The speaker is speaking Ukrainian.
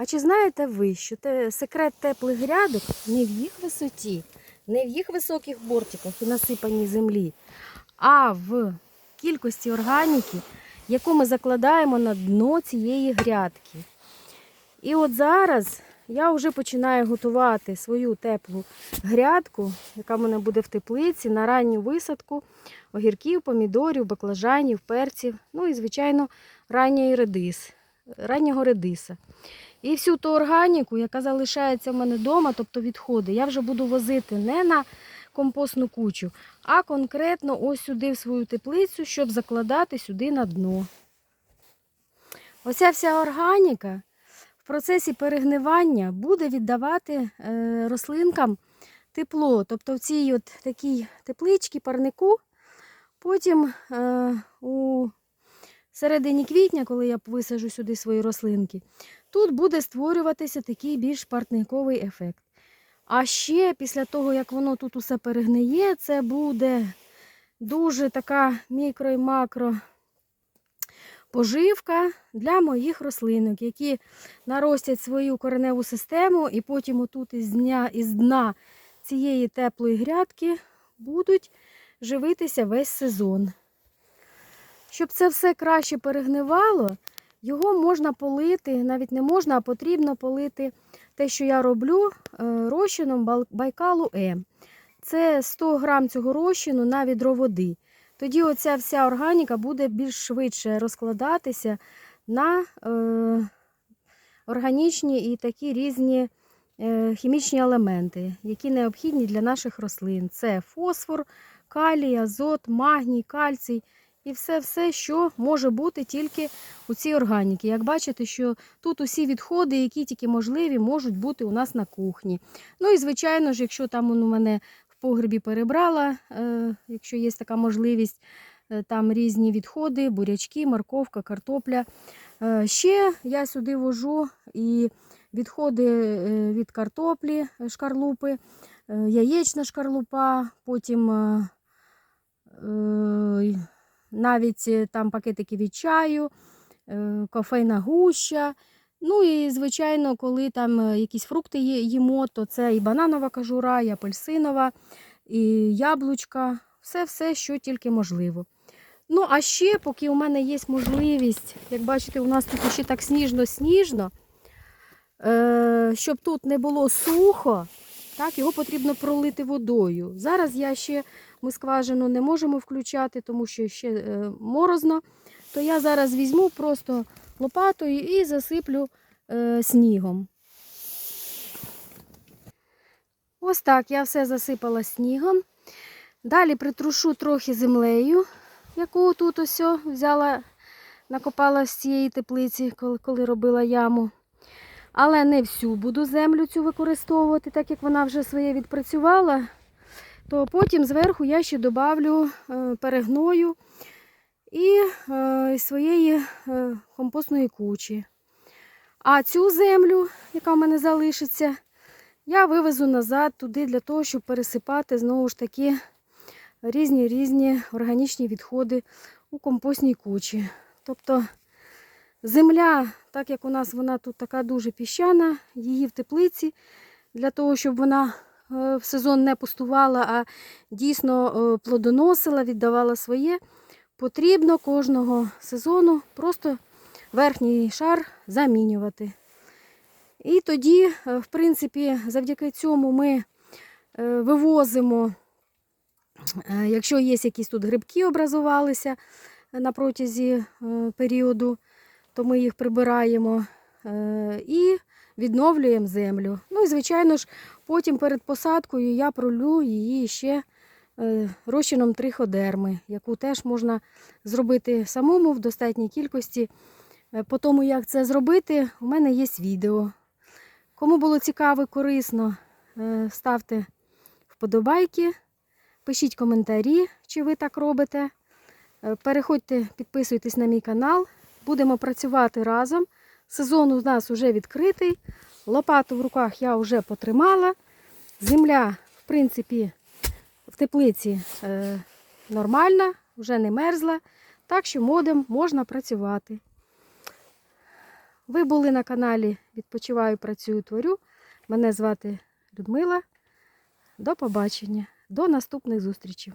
А чи знаєте ви, що те, секрет теплих грядок не в їх висоті, не в їх високих бортиках і насипаній землі, а в кількості органіки, яку ми закладаємо на дно цієї грядки. І от зараз я вже починаю готувати свою теплу грядку, яка в мене буде в теплиці, на ранню висадку огірків, помідорів, баклажанів, перців, ну і, звичайно, ранньої редис, раннього редиса. І всю ту органіку, яка залишається в мене вдома, тобто відходи, я вже буду возити не на компостну кучу, а конкретно ось сюди в свою теплицю, щоб закладати сюди на дно. Оця вся органіка в процесі перегнивання буде віддавати е, рослинкам тепло. Тобто в цій от такій тепличці, парнику, потім е, у середині квітня, коли я висажу сюди свої рослинки, тут буде створюватися такий більш парниковий ефект. А ще після того, як воно тут усе перегниє, це буде дуже така мікро і макро поживка для моїх рослинок, які наростять свою кореневу систему, і потім отут із дня, із дна цієї теплої грядки будуть живитися весь сезон. Щоб це все краще перегнивало, його можна полити, навіть не можна, а потрібно полити те, що я роблю, е, розчином Байкалу М. Це 100 грам цього розчину на відро води. Тоді оця вся органіка буде більш швидше розкладатися на е, органічні і такі різні е, хімічні елементи, які необхідні для наших рослин. Це фосфор, калій, азот, магній, кальцій і все-все, що може бути тільки у цій органіці. Як бачите, що тут усі відходи, які тільки можливі, можуть бути у нас на кухні. Ну і звичайно ж, якщо там у мене в погребі перебрала, е, якщо є така можливість, е, там різні відходи, бурячки, морковка, картопля. Е, ще я сюди вожу і відходи від картоплі, шкарлупи, яєчна шкарлупа, потім навіть е, там пакетики від чаю, е, кофейна гуща. Ну і, звичайно, коли там е, якісь фрукти їмо, то це і бананова кожура, і апельсинова, і яблучка, все-все, що тільки можливо. Ну, а ще, поки у мене є можливість, як бачите, у нас тут ще так сніжно-сніжно, щоб тут не було сухо, так, його потрібно пролити водою. Зараз я ще ми скважину не можемо включати, тому що ще е, морозно. То я зараз візьму просто лопатою і засиплю е, снігом. Ось так я все засипала снігом. Далі притрушу трохи землею, яку тут ось взяла, накопала з цієї теплиці, коли, коли робила яму. Але не всю буду землю цю використовувати, так як вона вже своє відпрацювала. То потім зверху я ще добавлю е, перегною і е, своєї е, компостної кучі. А цю землю, яка в мене залишиться, я вивезу назад туди для того, щоб пересипати знову ж таки різні різні органічні відходи у компостній кучі. Тобто земля, так як у нас вона тут така дуже піщана, її в теплиці, для того, щоб вона е, в сезон не пустувала, а дійсно е, плодоносила, віддавала своє, потрібно кожного сезону просто верхній шар замінювати. І тоді, е, в принципі, завдяки цьому ми вивозимо, якщо є якісь тут грибки образувалися на протязі періоду, то ми їх прибираємо е, і відновлюємо землю. Ну і, звичайно ж, потім перед посадкою я пролю її ще е, розчином триходерми, яку теж можна зробити самому в достатній кількості. Е, По тому, як це зробити, у мене є відео. Кому було цікаво і корисно, ставте вподобайки, пишіть коментарі, чи ви так робите. Переходьте, підписуйтесь на мій канал. Будемо працювати разом. Сезон у нас вже відкритий. Лопату в руках я вже потримала. Земля, в принципі, в теплиці е, нормальна, вже не мерзла. Так що модем можна працювати. Ви були на каналі Відпочиваю, працюю, творю. Мене звати Людмила. До побачення. До наступних зустрічей.